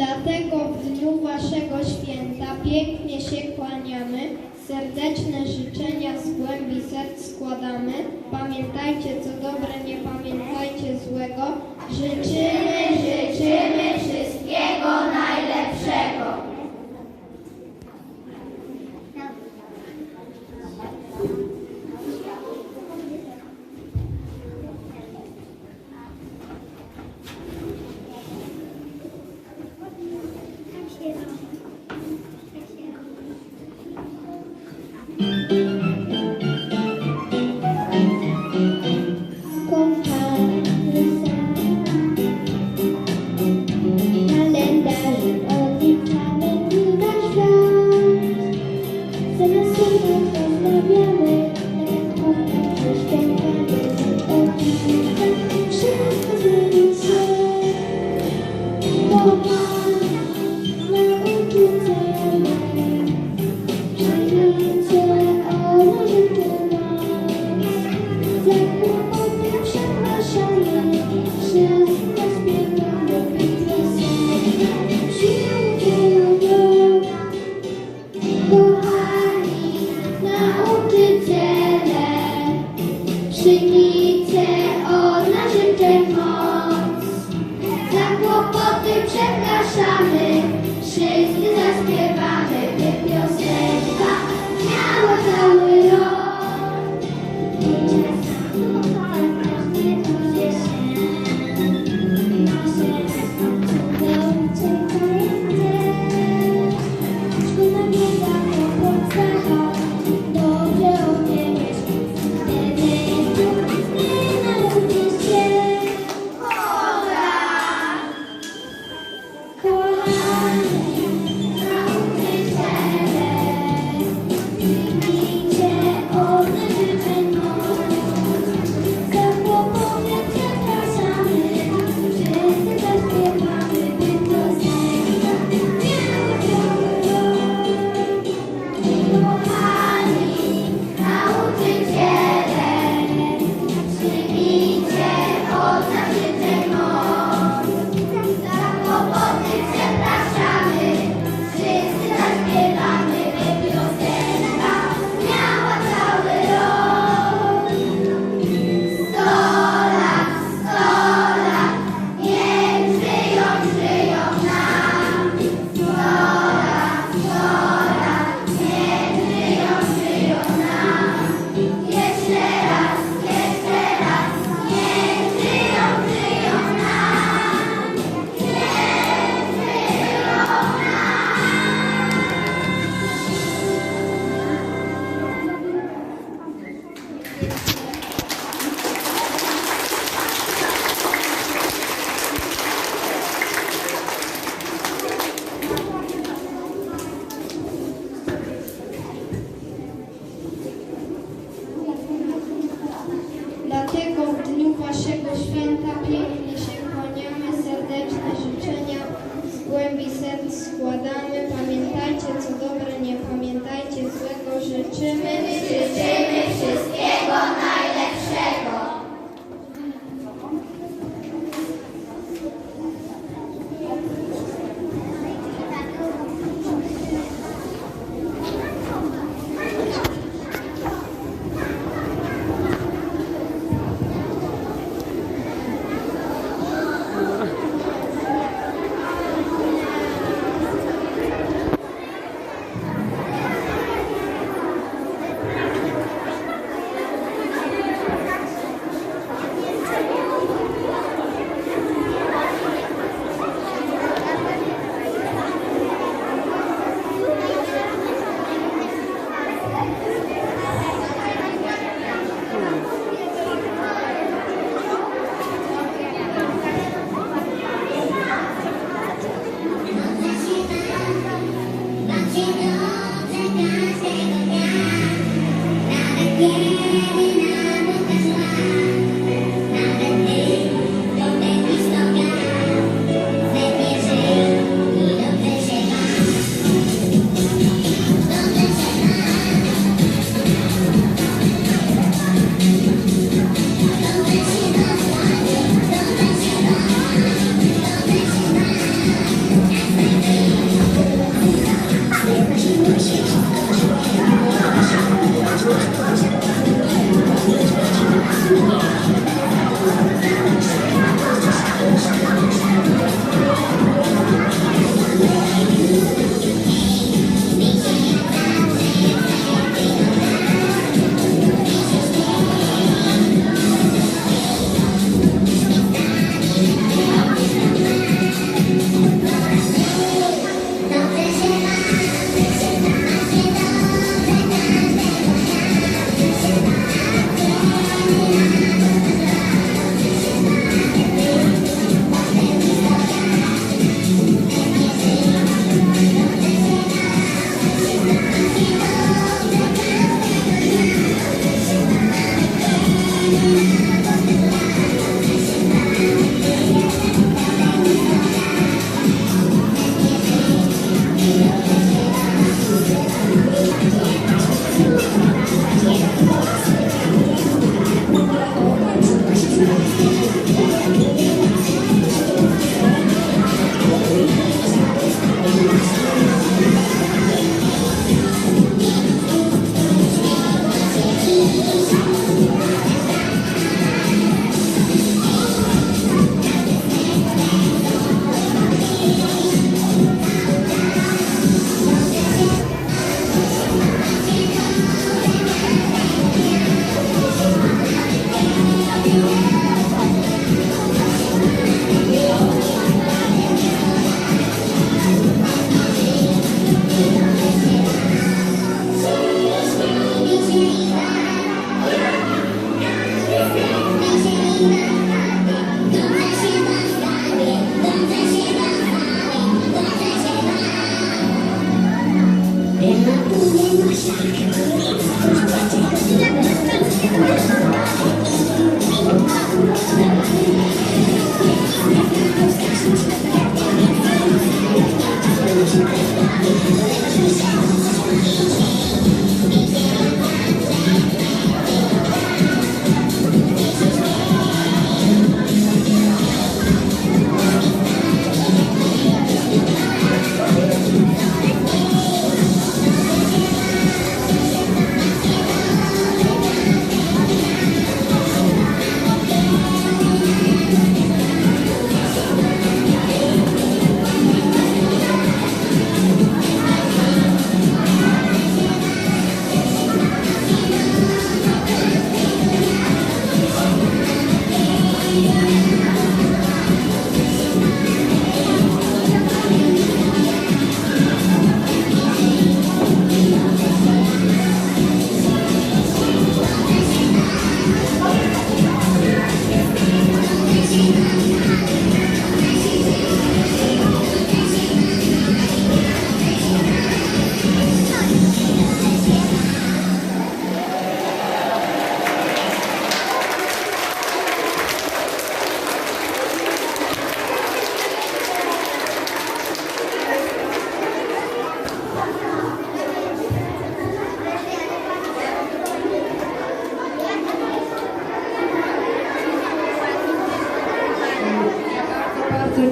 Dlatego w dniu Waszego święta pięknie się kłaniamy, serdeczne życzenia z głębi serc składamy. Pamiętajcie co dobre, nie pamiętajcie złego. Życzymy, życzymy.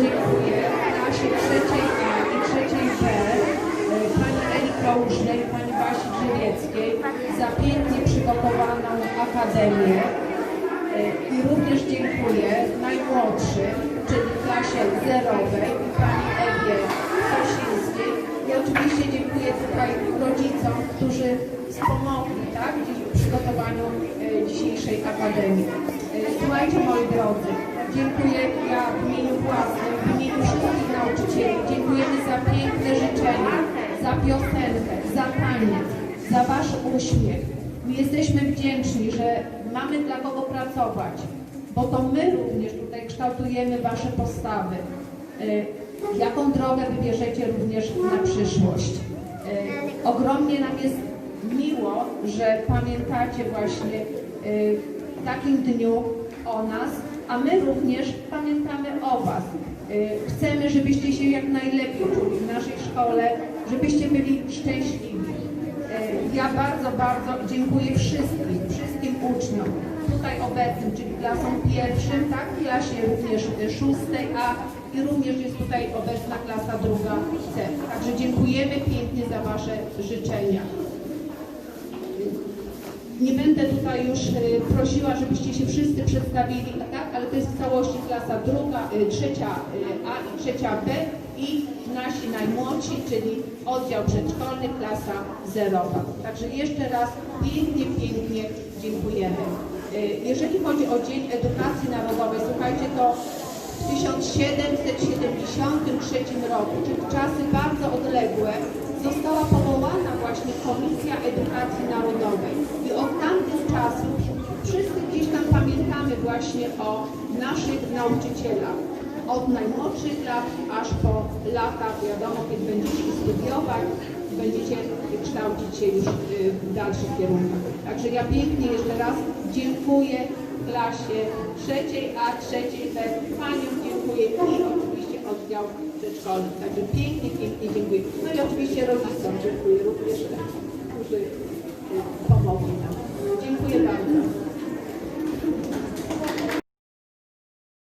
dziękuję. Klasie trzeciej A i trzeciej B e, pani Eli Klausznej i pani Basi Grzewieckiej za pięknie przygotowaną akademię. E, I również dziękuję najmłodszym, czyli klasie zerowej i pani Ewie Sosińskiej. I oczywiście dziękuję tutaj rodzicom, którzy wspomogli tak, w przygotowaniu dzisiejszej akademii. Słuchajcie moi drodzy, dziękuję ja w imieniu własnym, w imieniu wszystkich nauczycieli, dziękujemy za piękne życzenia, za piosenkę, za taniec, za Wasz uśmiech. My jesteśmy wdzięczni, że mamy dla kogo pracować, bo to my również tutaj kształtujemy Wasze postawy. E, Jaką drogę wybierzecie również na przyszłość. E, Ogromnie nam jest miło, że pamiętacie właśnie e, w takim dniu o nas, a my również pamiętamy o Was. E, Chcemy, żebyście się jak najlepiej czuli w naszej szkole, żebyście byli szczęśliwi. E, Ja bardzo, bardzo dziękuję wszystkim, wszystkim uczniom tutaj obecnym, czyli klasom pierwszym, tak, klasie również szóstej A i również jest tutaj obecna klasa druga C. Także dziękujemy pięknie za Wasze życzenia. Nie będę tutaj już e, prosiła, żebyście się wszyscy przedstawili, tak? ale to jest w całości klasa druga, e, trzecia e, A i trzecia B i nasi najmłodsi, czyli oddział przedszkolny, klasa zerowa. Także jeszcze raz pięknie, pięknie dziękujemy. Jeżeli chodzi o Dzień Edukacji Narodowej, słuchajcie, to w 1773 roku, czyli w czasy bardzo odległe, została powołana właśnie Komisja Edukacji Narodowej. I od tamtych czasów wszyscy gdzieś tam pamiętamy właśnie o naszych nauczycielach. Od najmłodszych lat aż po lata, wiadomo, kiedy będziecie studiować, będziecie kształcić się już y, w dalszych kierunkach. Także ja pięknie jeszcze raz dziękuję klasie trzeciej A, trzeciej B, Paniom dziękuję oddział przedszkolny. Także pięknie, pięknie dziękuję. No i oczywiście rodzicom dziękuję również, którzy y, pomogli nam. Dziękuję bardzo.